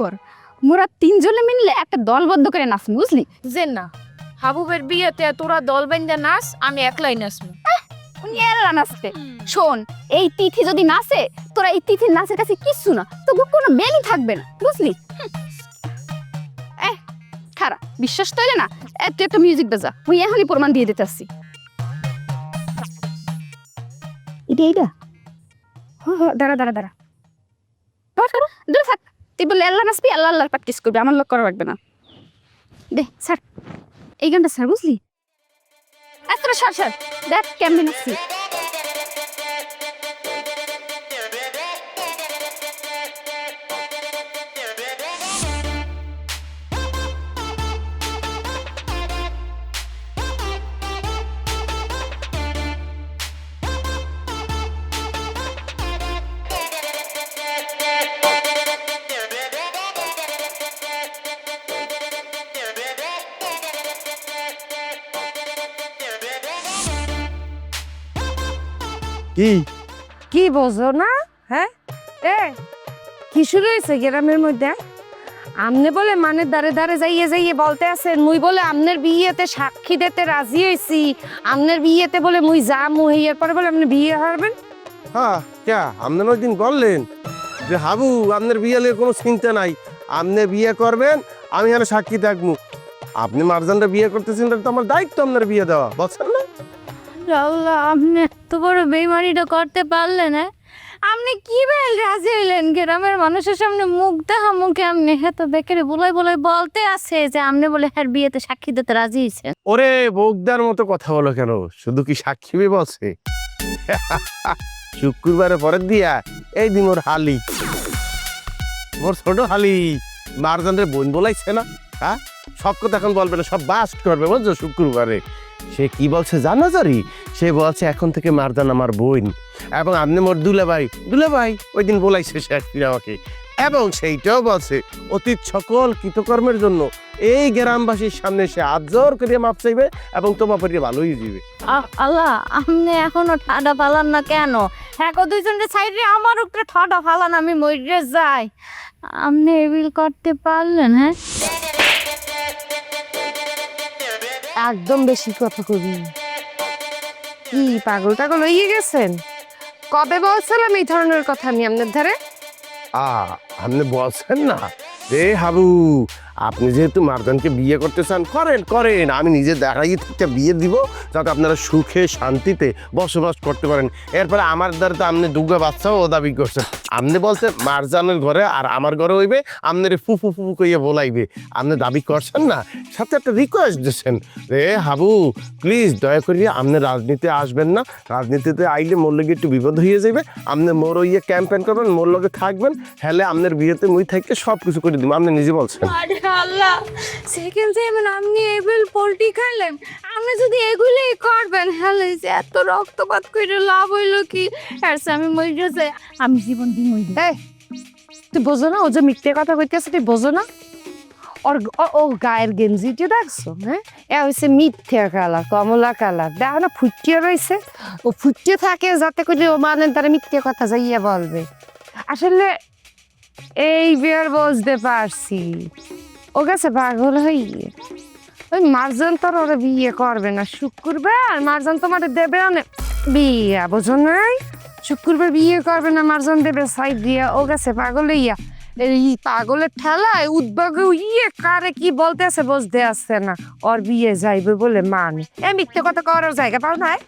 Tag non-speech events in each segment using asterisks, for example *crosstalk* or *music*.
কর। মোরা তিনজনে মিললে একটা দলবদ্ধ করে নাচবো বুঝলি? যে না হাবুবের বিয়েতে তোরা দল বেঁধে নাচ আমি একলাই নাচবো এরা নাচতে। শোন এই তিথি যদি নাচে তোরা এই তিথির নাচের কাছে কিচ্ছু না তবু কোনো থাকবে না বুঝলি? এ খারাপ বিশ্বাস তো না? এ, তুই একটা মিউজিক বাজা মুই এখনই প্রমাণ দিয়ে দিতেছি এটা এইটা? হ হ দাঁড়া দাঁড়া দাঁড়া। দূরে থাক। তুই বলে, আল্লাহ নাচবি, আল্লাহ আল্লাহ প্র্যাকটিস করবি, আমার লোক করা লাগবে না। দে স্যার এই গানটা স্যার বুঝলি? এত স্যার স্যার দেখ, কেমন নাচছি। কি? কি বোঝো না? হ্যাঁ? এ কি শুরু হয়েছে গ্রামের মধ্যে? আমনে বলে মানে দাঁড়ে দাঁড়ে যাইয়ে যাইয়ে বলতে আছেন মুই বলে আমনের বিয়েতে সাক্ষী দিতে রাজি হয়েছি আমনের বিয়েতে বলে মুই যা মুই পরে বলে আপনি বিয়ে হারবেন? হ্যাঁ ক্যা আপনার ওই দিন বললেন যে হাবু আপনার বিয়ে নিয়ে কোনো চিন্তা নাই। আপনি বিয়ে করবেন আমি এখানে সাক্ষী থাকব। আপনি মারজানটা বিয়ে করতেছেন তো আমার দায়িত্ব আপনার বিয়ে দেওয়া বলছেন না? আল্লাহ, আপনি এত বড় বেইমানিটা করতে পারলেন হ্যাঁ? আপনি কি বেল রাজি হইলেন গ্রামের মানুষের সামনে মুখ দেখা মুখে? আপনি হ্যাঁ তো বেকারে বলাই বলাই বলতে আছে যে আপনি বলে হ্যাঁ বিয়েতে সাক্ষী দিতে রাজি হয়েছেন ওরে বৌদার মতো কথা বলো কেন? শুধু কি সাক্ষী বি বলছে? শুক্রবারে পরের দিয়া এই দিন ওর হালি। মোর ছোট হালি। মারজানের বোন বলাইছে না হ্যাঁ? সব কথা এখন বলবে না, সব বাস্ট করবে, বুঝছ? শুক্রবারে। সে কি বলছে জানো জারি? সে বলছে, এখন থেকে মারজান আমার বোন। এবং আপনি মোর দুলাভাই দুলাভাই, ওই দিন বলাইছে সে একদিন আমাকে। এবং সেইটাও বলছে, অতীত সকল কৃতকর্মের জন্য এই গ্রামবাসীর সামনে সে আজর করিয়া মাপ চাইবে এবং তোমার পরিয়ে ভালোই দিবে আল্লাহ, আপনি এখনও ঠাডা ফালান না কেন? হ্যাঁ কো দুইজনের সাইডে আমার উপরে ঠাডা ফালান আমি মরে যাই। আপনি এবিল করতে পারলেন হ্যাঁ? একদম বেশি কথা কবি। কি পাগল টাগল হয়ে গেছেন। কবে বলছিলাম এই ধরনের কথা আমি আপনার ধারে? আপনি বলছেন না। রে হাবু আপনি যেহেতু মারদানকে বিয়ে করতে চান, করেন করেন। আমি নিজে দেখাই থেকে বিয়ে দিব, যাতে আপনারা সুখে শান্তিতে বসবাস করতে পারেন। এরপরে আমার দ্বারা তো আপনি দুর্গা বাচ্চাও দাবি করছেন আপনি বলছেন মারজানের ঘরে আর আমার ঘরে হইবে আপনার ফু ফু ফু কইয়ে বলাইবে। আপনি দাবি করছেন না, সাথে একটা রিকোয়েস্ট দিচ্ছেন রে হাবু প্লিজ দয়া করিয়া আপনি রাজনীতি আসবেন না। রাজনীতিতে আইলে মোর লগে একটু বিপদ হয়ে যাবে আপনি মোর ইয়ে ক্যাম্পেন করবেন, মোর লগে থাকবেন। হলে আপনার বিয়েতে মুই থাকলে সব কিছু করে দিব। আপনি নিজে বলছেন। আল্লাহ। সেকেন্ড টাইম আপনি এবিল পোল্ট্রি খাইলেন। আপনি যদি এগুলোই করবেন হ্যালে যে এত রক্তপাত করে লাভ হইল কি? আর আমি মরে যাই আমি জীবন দিন মরি এই, তুই বোঝো না, ও যে মিথ্যে কথা কইতেছে, তুই বোঝো না? ওর, ও- গায়ের গেঞ্জিটি দেখছ হ্যাঁ? এ হয়েছে মিথ্যে কালার, কমলা কালার। দেখো না ফুটিয়ে রয়েছে ও ফুটিয়ে থাকে, যাতে করে ও মানে তারা মিথ্যে কথা যাইয়া বলবে। আসলে এই বিয়ার বুঝতে পারছি। ও গেছে পাগল হইয়ে ওই মার্জন তোর ওরা বিয়ে করবে না শুক্রবার। মার্জন তোমার দেবে অনেক বিয়া বোঝো নাই? শুক্রবার বিয়ে করবে না মার্জন দেবে সাইড দিয়া। ও গেছে পাগল ইয়া এই পাগলের ঠেলায় উদ্যোগে ইয়ে কারে কি বলতে আছে বুঝতে আসছে না। ওর বিয়ে যাইবে বলে মানে। এ মিথ্যে কথা করার জায়গা পাও নাই?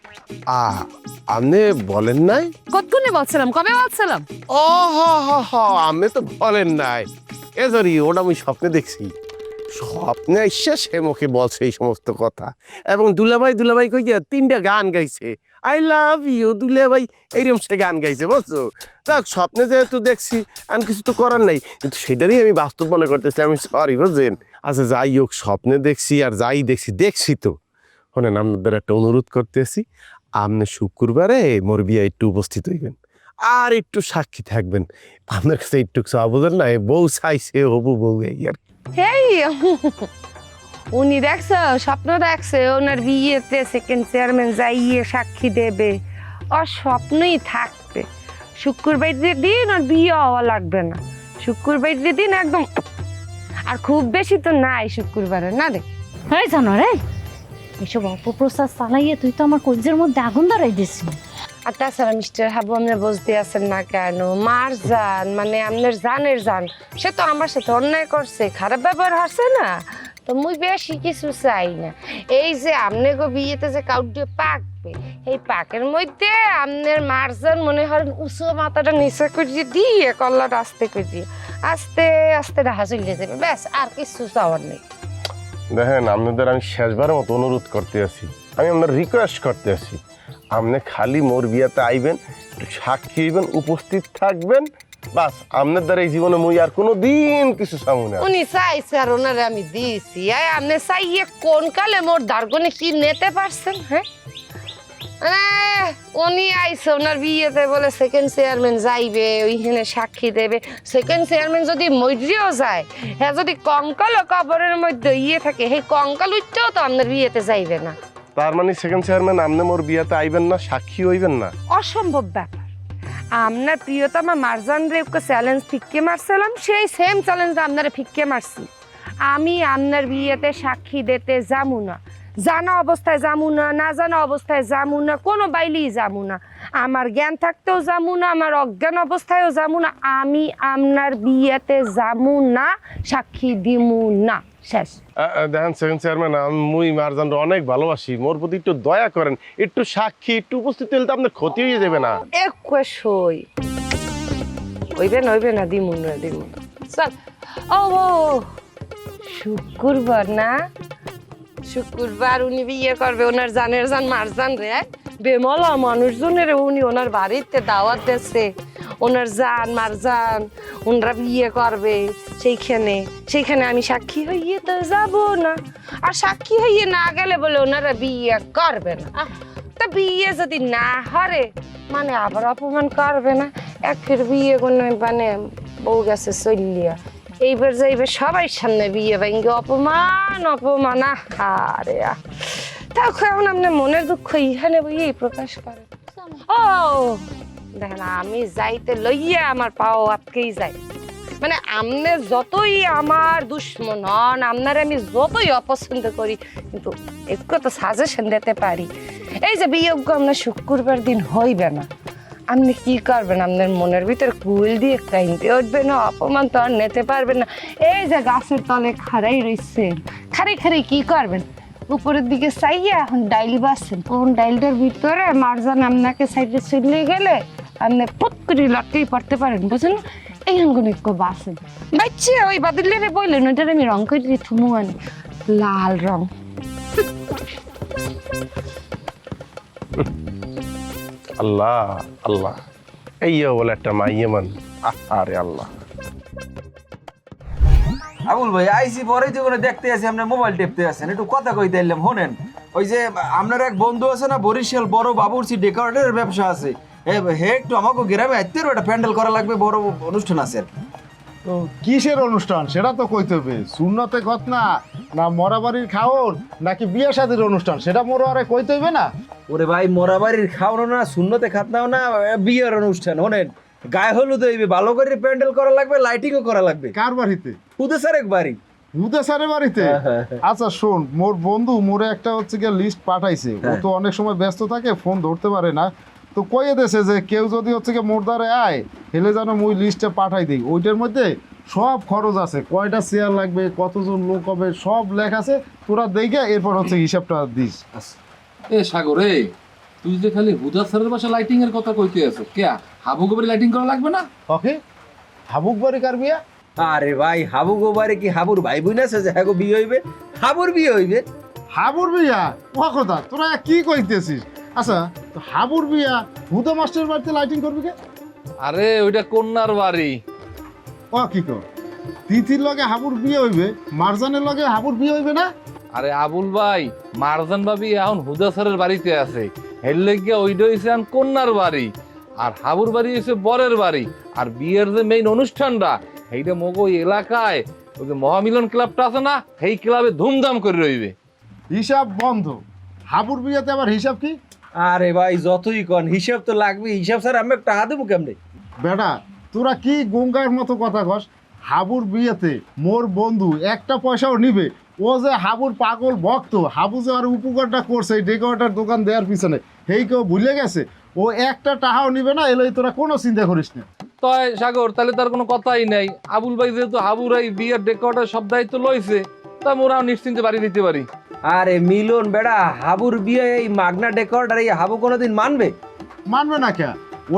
আপনি বলেন নাই? কতক্ষণে বলছিলাম? কবে বলছিলাম? ও হ হ হ আমি তো বলেন নাই। এ সরি ওটা আমি স্বপ্নে দেখছি। স্বপ্নে এসে সে মুখে বলছে এই সমস্ত কথা। এবং দুলাভাই দুলাভাই কই তিনটা গান গাইছে। আই লাভ ইউ দুলাভাই। এইরকম সে গান গাইছে, বুঝছ? দেখ স্বপ্নে যেহেতু দেখছি আমি কিছু তো করার নাই। কিন্তু সেটারই আমি বাস্তব মনে করতেছি, আমি সরি বুঝছেন? আচ্ছা যাই হোক, স্বপ্নে দেখছি আর যাই দেখছি দেখছি তো। শোনেন, আপনাদের একটা অনুরোধ করতেছি, আপনি শুক্রবারে মোর বিয়ে একটু উপস্থিত হইবেন। আর একটু সাক্ষী থাকবেন। আপনার কাছে একটু চাওয়া বোঝেন না এই বউ চাইছে হবু বউ এই আর। হেই উনি দেখছে স্বপ্ন দেখছে ওনার বিয়েতে সেকেন্ড চেয়ারম্যান যাইয়ে সাক্ষী দেবে। ওর স্বপ্নই থাকবে। শুক্রবার দিন ওর বিয়ে হওয়া লাগবে না। শুক্রবার দিন একদম আর খুব বেশি তো নাই শুক্রবারে না রে এই জানো রে এসব অপপ্রচার চালাইয়ে তুই তো আমার কলজের মধ্যে আগুন ধরাই দিছিস। মিস্টার হাবু না কেন? মার মানে আপনার জানের সে তো আমার সাথে অন্যায় করছে, খারাপ না। তো মুই বেশি কিছু চাই না। এই যে গো বিয়েতে যে এই পাকের মধ্যে মারজান মনে হয় উঁচু মাথাটা নিচে করিয়ে দিয়ে কল্লাটা আস্তে করিয়ে, আস্তে আস্তে রাহা চলে যাবে। ব্যাস, আর কিছু চাওয়ার নেই। দেখেন, আপনাদের আমি মতো অনুরোধ করতে আছি। আমি আপনার রিকোয়েস্ট করতে আছি। আপনি খালি মোর বিয়াতে আইবেন সাক্ষী হইবেন, উপস্থিত থাকবেন, বাস আপনার দ্বারা এই জীবনে মুই আর কোনো দিন কিছু চামু না। উনি চাইছে আর ওনারে আমি দিয়েছি। আয় আপনি চাইয়ে কোন কালে মোর দার্গনে কি নিতে পারছেন হ্যাঁ? উনি আইছে, ওনার বিয়েতে বলে সেকেন্ড চেয়ারম্যান যাইবে, ওইখানে সাক্ষী দেবে। সেকেন্ড চেয়ারম্যান যদি মরিও যায় হ্যাঁ যদি কঙ্কাল কবরের মধ্যে ইয়ে থাকে, সেই কঙ্কাল উঠতেও তো আপনার বিয়েতে যাইবে না। তার মানে সেকেন্ড চেয়ারম্যান আপনি মোর বিয়াতে আইবেন না, সাক্ষী হইবেন না? অসম্ভব ব্যাপার। আপনার প্রিয়তমা মারজান রেবকে চ্যালেঞ্জ ফিক্কে মারছিলাম, সেই সেম চ্যালেঞ্জ আপনারা ফিক্কে মারছি। আমি আপনার বিয়েতে সাক্ষী দিতে যামু না। জানা অবস্থায় যামু না না জানা অবস্থায় যামু না কোনো বাইলেই যামু না। আমার জ্ঞান থাকতেও যামু না আমার অজ্ঞান অবস্থায়ও যামু না আমি আপনার বিয়েতে যামু না সাক্ষী দিমু না। শেষ। দেখেন সেকেন্ড চেয়ারম্যান আমি মুই মারজান অনেক ভালোবাসি। মোর প্রতি একটু দয়া করেন একটু সাক্ষী একটু উপস্থিত হলে তো আপনার ক্ষতি হয়ে যাবে না। একু সই হইবে না হইবে না দিমু না দিমু। চল ও ও। শুক্রবার না? শুক্রবার উনি বিয়ে করবে ওনার জানের জান মার জান রে। বেমলা মানুষজনের উনি ওনার বাড়িতে দাওয়াত দিচ্ছে ওনার জান মার জান ওনারা বিয়ে করবে সেইখানে। সেইখানে আমি সাক্ষী হইয়ে তো যাব না। আর সাক্ষী হইয়ে না গেলে বলে ওনারা বিয়ে করবে না। তা বিয়ে যদি না হরে মানে আবার অপমান করবে না। এক ফির বিয়ে কোনো মানে বউ গেছে চলিয়া। এইবার যাইবে সবাই সামনে বিয়ে ভেঙ্গে। অপমান অপমান আরে তাও এখন আপনার মনের দুঃখ ইহানে বইয়েই প্রকাশ করে। ও, দেখেন, আমি যাইতে লইয়া আমার পাও আটকেই যাই মানে আমনে যতই আমার দুশ্মন হন আপনার আমি যতই অপছন্দ করি, কিন্তু একটু তো সাজেশন দিতে পারি। এই যে বিয়োগ্য আপনার শুক্রবার দিন হইবে না। আপনি কি করবেন? আপনার মনের ভিতর কুল দিয়ে কাইনতে উঠবে না, অপমান তো আর নিতে পারবেন না। এই যে গাছের তলে খাড়াই রয়েছে খাড়াই খাড়াই কি করবেন? উপরের দিকে চাইয়া এখন ডাইল বাসছেন কোন ডাইলটার ভিতরে মারজান আপনাকে সাইডে চলে গেলে আপনি পুত করে লটকেই পড়তে পারেন, বুঝলেন? এই অঙ্গন একটু বাসেন বাচ্চা, ওই বাদলেরে বললেন, ওইটার আমি রং করে থুমু আনি। লাল রং। আল্লাহ আল্লাহ। এই বলে একটা মাইয়ে মান আরে আল্লাহ। আবুল ভাই আইসি পরেই তো দেখতে আছি আপনার মোবাইল টেপতে আছেন। একটু কথা কইতে এলাম শোনেন। ওই যে আপনার এক বন্ধু আছে না বরিশাল বড় বাবুরচি ডেকোরেটের ব্যবসা আছে। এ, হে একটু আমাকে গ্রামে আইতে একটা প্যান্ডেল করা লাগবে বড় অনুষ্ঠান আছে। তো কিসের অনুষ্ঠান? সেটা তো কইতে হবে। শূন্যতে কত না মরাবাড়ির খাওন নাকি বিয়ে শাদির অনুষ্ঠান? সেটা মোর আরে কইতে হইবে না। ওরে ভাই মোরাবাড়ির খাওয়ানো না শূন্যতে খাতনাও না বিয়ের অনুষ্ঠান শোনেন গায়ে হলুদ হইবে ভালো করে প্যান্ডেল করা লাগবে লাইটিংও করা লাগবে। কার বাড়িতে? পুদে স্যার এক বাড়ি। হুদে স্যারের বাড়িতে? আচ্ছা শোন মোর বন্ধু মোরে একটা হচ্ছে গিয়ে লিস্ট পাঠাইছে। ও তো অনেক সময় ব্যস্ত থাকে ফোন ধরতে পারে না। তো কইয়ে দেছে যে কেউ যদি হচ্ছে গিয়ে মোর দ্বারে আয় হেলে যেন মুই লিস্টে পাঠাই দিই। ওইটার মধ্যে সব খরচ আছে। কয়টা চেয়ার লাগবে কতজন লোক হবে সব লেখা আছে। তোরা দেখে এরপর হচ্ছে হিসাবটা দিস। এ সাগরে তুই যে খালি হুদা স্যারের বাসা লাইটিং এর কথা কইতে আছো কে? হাবু গোবরে লাইটিং করা লাগবে না? ওকে হাবুক বাড়ি কার বিয়া? আরে ভাই হাবু গো বাড়ি কি হাবুর ভাই বোন আছে যে হ্যাঁ গো বিয়ে হইবে? হাবুর বিয়ে হইবে? হাবুর বিয়া? ও কথা তোরা কি কইতেছিস? আচ্ছা তো হাবুর বিয়া হুদা মাস্টার বাড়িতে লাইটিং করবি কে? আরে ওইটা কন্যার বাড়ি। ও কি কর তিথির লগে হাবুর বিয়ে হইবে মারজানের লগে হাবুর বিয়ে হইবে না? আরে আবুল ভাই মারজান ভাবি এখন হুদা স্যারের বাড়িতে আছে। হেললে গিয়ে ওইটা হইছে এখন কন্যার বাড়ি। আর হাবুর বাড়ি হইছে বরের বাড়ি। আর বিয়ের যে মেইন অনুষ্ঠানটা সেইটা মগো এলাকায় ওই যে মহামিলন ক্লাবটা আছে না সেই ক্লাবে ধুমধাম করে রইবে। হিসাব বন্ধ। হাবুর বিয়াতে আবার হিসাব কি? আরে ভাই যতই কন হিসাব তো লাগবে হিসাব স্যার আমি একটা হাতে মুখে আমনে বেটা তোরা কি গঙ্গার মতো কথা কস? হাবুর বিয়েতে মোর বন্ধু একটা পয়সাও নিবে। ও যে হাবুর পাগল ভক্ত হাবু যে আর উপকারটা করছে এই ডেকোরেটার দোকান দেওয়ার পিছনে সেই কেউ ভুলে গেছে? ও একটা টাকাও নিবে না এলেই তোরা কোনো চিন্তা করিস না। তয় সাগর তাহলে তার কোনো কথাই নাই। আবুল ভাই যেহেতু হাবুর এই বিয়ের ডেকোরেটার সব দায়িত্ব লইছে তা মোরাও নিশ্চিন্তে বাড়ি দিতে পারি। আরে মিলন বেড়া হাবুর বিয়ে এই মাগনা ডেকোরেটর এই হাবু কোনোদিন মানবে? মানবে না কে?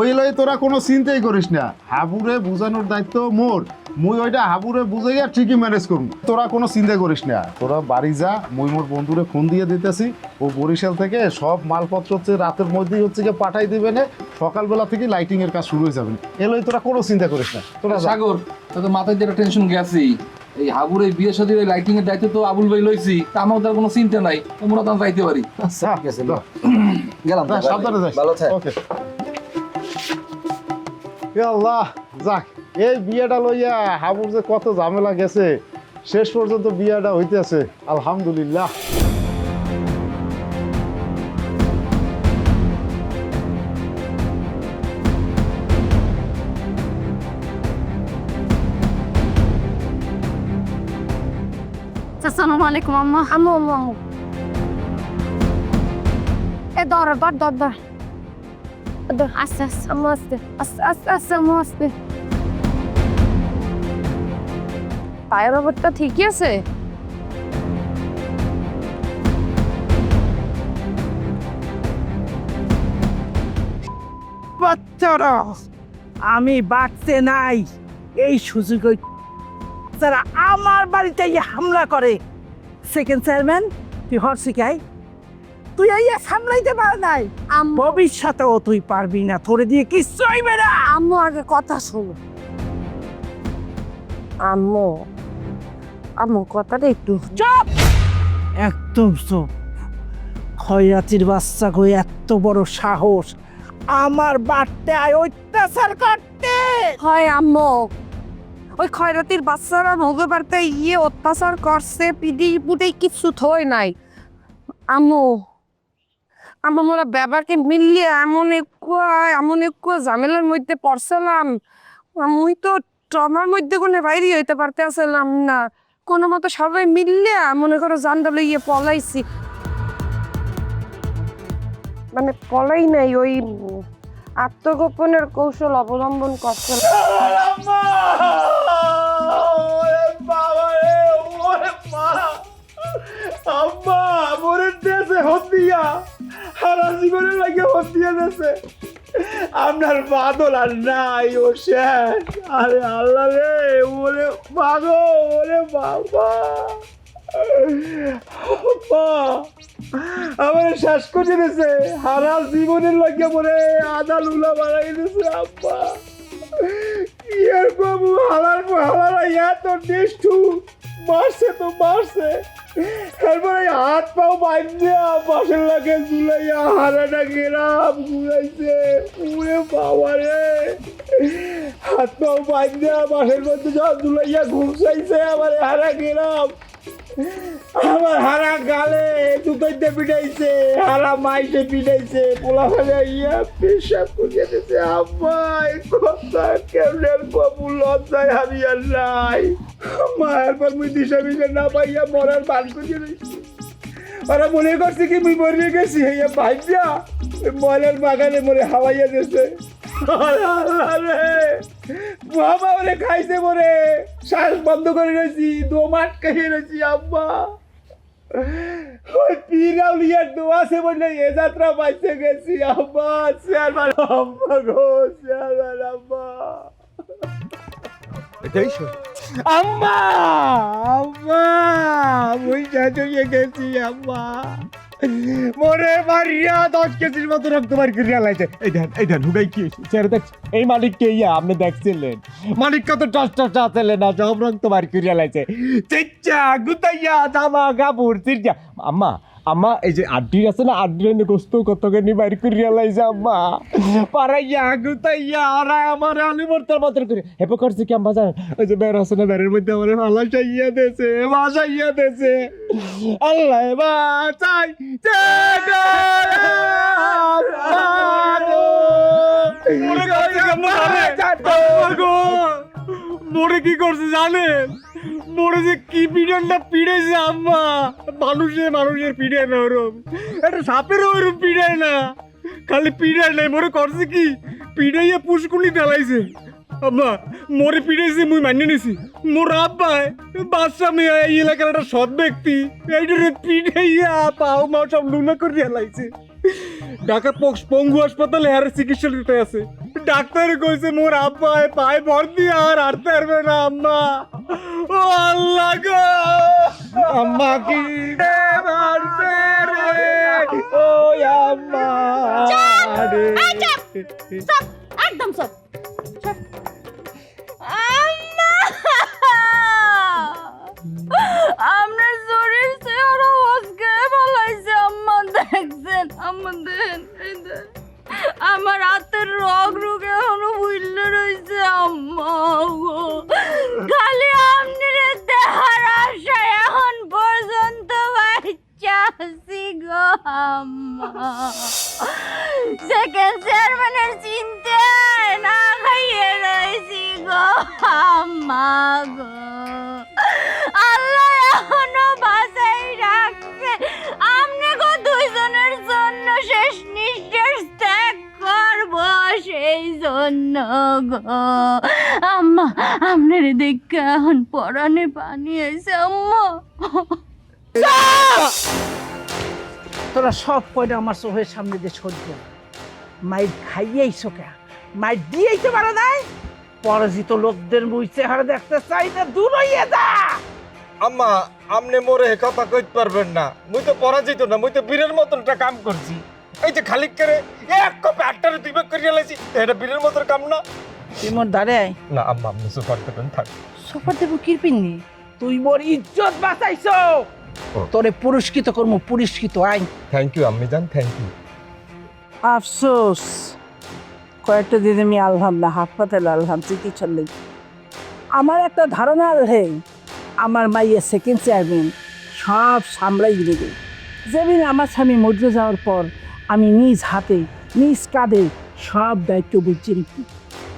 ওই লই তোরা কোনো চিন্তাই করিস না। হাবুরে বুঝানোর দায়িত্ব মোর। মুই ওইটা হাবুরে বুঝাইয়া ঠিকই ম্যানেজ করুন তোরা কোনো চিন্তা করিস না। তোরা বাড়ি যা মুই মোর বন্ধুরে ফোন দিয়ে দিতেছি। ও বরিশাল থেকে সব মালপত্র হচ্ছে রাতের মধ্যেই হচ্ছে গিয়ে পাঠাই দিবে না। সকালবেলা থেকে লাইটিং এর কাজ শুরু হয়ে যাবে। এলই তোরা কোনো চিন্তা করিস না। তোরা সাগর তা তো মাথায় যেটা টেনশন গেছি এই হাবুর এই বিয়ে সাথে লাইটিং এর দায়িত্ব তো আবুল ভাই লইছি। তা আমার তার কোনো চিন্তা নাই। তোমরা তো যাইতে পারি। আচ্ছা ঠিক আছে যা। *clears throat* গেলাম। সাবধানে ভালো থাক। ওকে আল্লাহ যাক এই বিয়েটা লইয়া হাবুর যে কত ঝামেলা গেছে শেষ পর্যন্ত বিয়েটা হইতেছে আলহামদুলিল্লাহ। আসসালামু আলাইকুম আম্মা। আম্মু আম্মু এ ধর ধর আস্তে আস্তে আম্মু আস্তে আস্তে আস্তে আস্তে আম্মু আস্তে পায়ের অবস্থা ঠিকই আছে বাচ্চারা আমি বাঁচতে নাই। এই সুযোগ যারা আমার বাড়িতে হামলা করে। সেকেন্ড চেয়ারম্যান তুই হর শিখাই তুই ইয়ে সামলাইতে পার নাই। ভবিষ্যতেও তুই পারবি না তোরে দিয়ে কিচ্ছু হইবে না। আম্মু আগে কথা শোনো। আম্মু আম্মু কথাটা একটু চুপ! একদম চুপ। খয়াতির বাচ্চা কই এত বড় সাহস। আমার বাড়তে আয় অত্যাচার করতে। হয় আম্মু ওই খয়রাতির বাচ্চারা নগে বাড়তে ইয়ে অত্যাচার করছে পিডি পুটে কিচ্ছু থই নাই। আম্মু আম্মু মোরা ব্যাপারকে মিলিয়ে এমন একটু এমন একটু ঝামেলার মধ্যে পড়ছিলাম। আমি তো ট্রমার মধ্যে কোনো বাইরে হইতে পারতে আসলাম না। কোনো মতো সবাই মিললে মনে করো জানটা লইয়ে পলাইছি। মানে পলাই নাই, ওই আত্মগোপনের কৌশল অবলম্বন করছে আম্মা দেশে হতিয়া। সারা জীবনের লাগে হতিয়া দেশে আপনার বাদল আর নাই, ও শেষ। আরে আল্লাহ রে, ওরে মাগো ওরে বাবা। আমার শেষ করে দিয়েছে। হারা জীবনের লাগে মরে আদা লুলা বাড়াই দিয়েছে, আব্বা। কি আর বাবু হালার হালারা এত নিষ্ঠুর। মারছে তো মারছে। এরপরে হাত পাও বাঁধিয়া বাসের লাগে ঝুলাইয়া হারাটা গেরাম ঘুরাইছে উড়ে বাবা রে। হাত পাও বাঁধিয়া বাসের মধ্যে যখন ঝুলাইয়া ঘুমসাইছে, আমার হারা গেরাম আমার হারা গালে দুটোইতে পিটাইছে হারা মাইতে পিটাইছে। পোলা ফেলে ইয়া পেশাব করিয়া দিয়েছে এই কথা কেমন কবু লজ্জায় আর নাই। মায়ের পর মুই দিশা না পাইয়া মরার বান করিয়ে ওরা মনে করছে কি মুই মরিয়ে গেছি হইয়া ভাইয়া মলের বাগানে মরে হাওয়াইয়া দিয়েছে আরে বাবা ওরে খাইছে মরে। শ্বাস বন্ধ করে রয়েছি দোমাট খেয়ে রয়েছি, আব্বা। ওই বললে এ যাত্রা গেছি আব্বা। আম্মা আম্মা ওই জাতীয় গেছি আম্মা। মোরে মারিয়া, দশ কেজির মতো রক্ত বার করিয়া লাইছে। এই দেন এই দেন হুগাই কি চেয়ারে দেখ, এই মালিক কে ইয়া? আপনি দেখছিলেন? মালিক কত টস টস আছেলেন না, সব রক্ত বার করিয়া লাইছে। চিচ্চা, গুতাইয়া জামা কাপড় চিরজা আম্মা আম্মা এই যে আড্ডি আছে না আড্ডির গোস্ত কত কেনি বাইর করিয়া লাইছে আম্মা? পারাইয়া গুতাইয়া ওরা আমার আলু মরতার মতন করে। হেপে করছে কি আম্মা জানেন? ওই যে বের আছে না বেরের মধ্যে আমার ভালো চাইয়া দেছে বাসাইয়া দেছে আল্লাহ বাঁচাই মোরে কি করছে জানেন? মোরে যে কি পিড়ানটা পিড়েছে আম্মা? মানুষে মানুষের পিড়ে না ওরম। একটা সাপের ওরম পিড়ায় না। খালি পিড়ায় নাই, মোরে করছে কি? পিড়াইয়া পুষ্কুনি ঢালাইছে আম্মা, মোরে পিড়াইছে মুই মানিয়ে নিছি। মোর আব্বাই বাদশা মেয়ে, এই এলাকার একটা সৎ ব্যক্তি। এইটারে পিড়াইয়া পাও মাও সব লুনা করে ঢালাইছে ঢাকা পঙ্গু হাসপাতালে হারে চিকিৎসা দিতে আছে। ডাক্তার কইছে, মোর আব্বাই পায়ে ভর্তি আর হাঁটতে পারবে না, আম্মা। ও আল্লাহ গো! আম্মা কি? রে মারছে রে ও আম্মা! রে একদম সব আজকে বলাইছে আম্মা দেখছেন, আম্মা দেন, এই দেন। আমার হাতের রগ রোগ এখনও বুঝলে রয়েছে আম্মা। খালি আপনার দেহার আশায় এখন পর্যন্ত বাচ্চা আছি গো, আম্মা সেকেন্ড চেয়ারম্যানের চিন্তায় না খাইয়ে রয়েছি গো, আম্মা গো সেই জন্য গো। আম্মা আমনের দেখে এখন পরানে পানি এসে আম্মা। তোরা সব কয়টা আমার চোখের সামনে দিয়ে সহ্য মাইর খাইয়েই চোখে। মাইর দিয়েই তো পারে নাই। পরাজিত লোকদের মুই চেহারা দেখতে চাই না দূর হইয়ে যা। আম্মা আমনে মোরে কথা কইতে পারবেন না। মুই তো পরাজিত না মুই তো বীরের মতন একটা কাম করছি। এই যে খালিক করে এক কপ আটটারে দুই ভাগ করিয়া লাইছি এটা বীরের মতন কাম না। তুই মোর দাঁড়ে আয়। না আম্মা আপনি সুপার করবেন থাক। সোফার দেবো কিরপিননি তুই মোর ইজ্জত বাঁচাইছ। তোরে পুরস্কৃত করব পুরস্কৃত আইন থ্যাংক ইউ আম্মি জান থ্যাংক ইউ আফসোস। কয়েকটা দিন আমি আলহাম না হাসপাতালে আলহাম চিকিৎসার লেগে আমার একটা ধারণা হে আমার মাইয়ে সেকেন্ড চেয়ারম্যান সব সামলাই দেবে। যেদিন আমার স্বামী মধ্যে যাওয়ার পর আমি নিজ হাতে, নিজ কাঁধে সব দায়িত্ব বুঝছি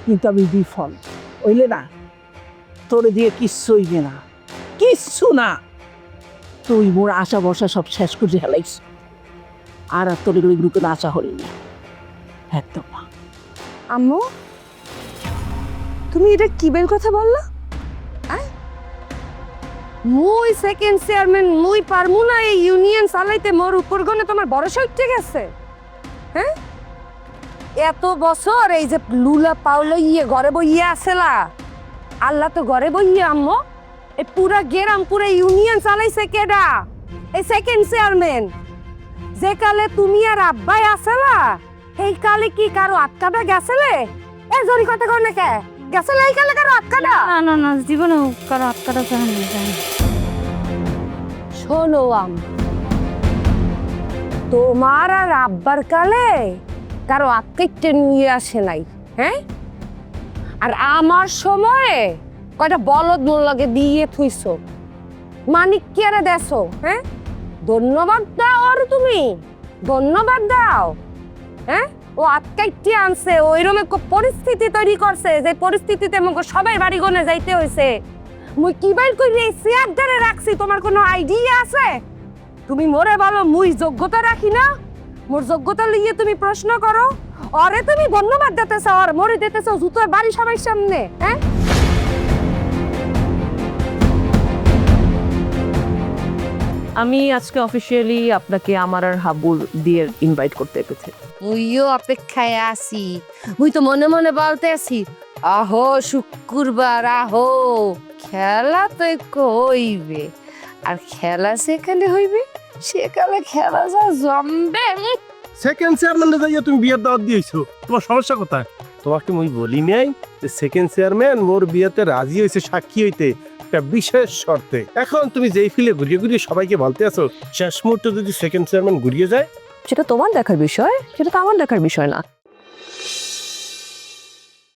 কিন্তু আমি বিফল। ওইলে না? তোরে দিয়ে কিচ্ছু হইবে না। কিচ্ছু না। তুই মোর আশা বর্ষা সব শেষ করে হেলাইছ আর আর তোর এগুলো এগুলোকে আশা হলি না। একদম না। আম্মু, তুমি এটা কি বের কথা বললা? মুই সেকেন্ড চেয়ারম্যান মুই পারমু না এই ইউনিয়ন চালাইতে। মোর উপর গনে তোমার ভরসা উঠে গেছে। হ্যাঁ? এত বছর এই যে লুলা পাউলো ইয়ে ঘরে বইয়ে আসেলা। আল্লাহ তো ঘরে বইয়ে আম্মু। এই পুরা গেরাম পুরা ইউনিয়ন চালাইছে কেডা? এই সেকেন্ড চেয়ারম্যান যে কালে তুমি আর আব্বাই আসেলা এই কালে কি কারও আটকাটা গেছিলে? এ জরি কথা কর না কে? গেছিলে এই কালে কারও আটকাটা না না না জীবনে কারও আটকাটা চায় না শোনো আম তোমার আর আব্বার কালে কারও আত্মিকটা নিয়ে আসে নাই হ্যাঁ? আর আমার সময়ে কয়টা বলদ মোর লাগে দিয়ে থুইছো, মানিক কি আরে দেছো হ্যাঁ? ধন্যবাদ দাও আর তুমি, ধন্যবাদ দাও হ্যাঁ? ও আটকাইতে আনছে ওইরকম এক পরিস্থিতি তৈরি করছে যে পরিস্থিতিতে আমাকে সবাই বাড়ি গনে যাইতে হয়েছে মুই কি বাইর করি, এই ধরে রাখছি, তোমার কোনো আইডিয়া আছে? তুমি মোরে বলো মুই যোগ্যতা রাখি না? মোর যোগ্যতা লিয়ে তুমি প্রশ্ন করো। অরে তুমি ধন্যবাদ দিতেছ আর মরে দিতেছ জুতোর বাড়ি সবাই সামনে হ্যাঁ? আমি আজকে অফিসিয়ালি আপনাকে আমার আর হাবুর দিয়ে ইনভাইট করতে এসেছি। মুইও অপেক্ষায় আছি। মুই তো মনে মনে বলতে আছি আহো শুক্রবার আহো খেলা তো হইবে আর খেলা সেখানে হইবে? সেখানে খেলা যা জমবে। সেকেন্ড চেয়ারম্যানে যাইয়া তুমি বিয়ের দাওয়াত দিয়েছ। তোমার সমস্যা কোথায়? তোমাকে মুই বলি নাই যে সেকেন্ড চেয়ারম্যান মোর বিয়েতে রাজি হয়েছে সাক্ষী হইতে। একটা বিশেষ শর্তে। এখন তুমি যেই ফিলে ঘুরিয়ে ঘুরিয়ে সবাইকে বলতে আছো শেষ মুহূর্তে যদি সেকেন্ড চেয়ারম্যান ঘুরিয়ে যায়? সেটা তোমার দেখার বিষয়? সেটা তো আমার দেখার বিষয় না।